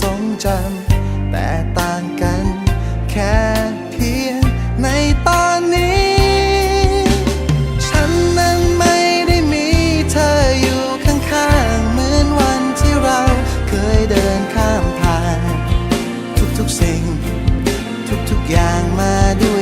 ทรงจำแต่ต่างกัน แค่เพียงในตอนนี้ ฉันนั้นไม่ได้มีเธออยู่ข้างๆเหมือนวันที่เราเคยเดินข้ามผ่าน ทุกๆสิ่ง ทุกๆอย่างมาด้วย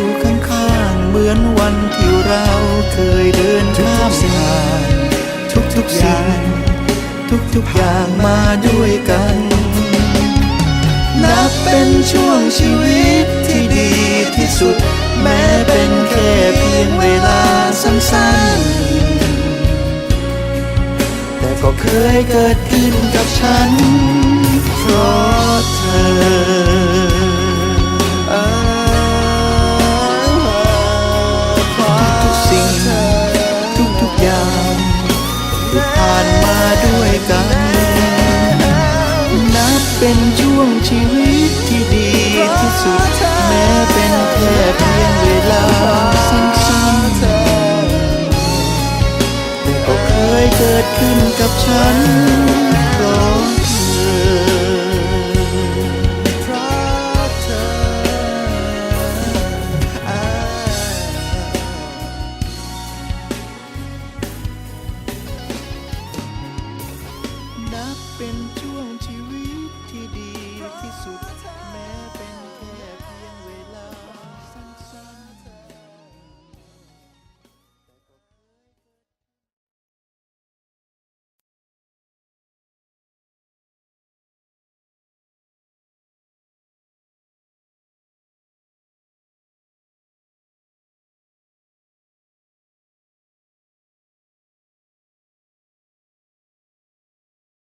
เหมือนวันที่เราเคยเดินข้ามผ่านทุกๆสิ่งทุกๆอย่างมาด้วยกัน นับเป็นช่วงชีวิตที่ดีที่สุด แม้เป็นแค่เพียงเวลาสั้นๆ แต่ก็เคยเกิดขึ้นกับฉัน ชีวิตที่ดีที่สุด แม้เป็นแค่เพียงเวลาสั้นๆแต่ก็เคยเกิดขึ้นกับฉันเพราะเธอนับเป็นช่ว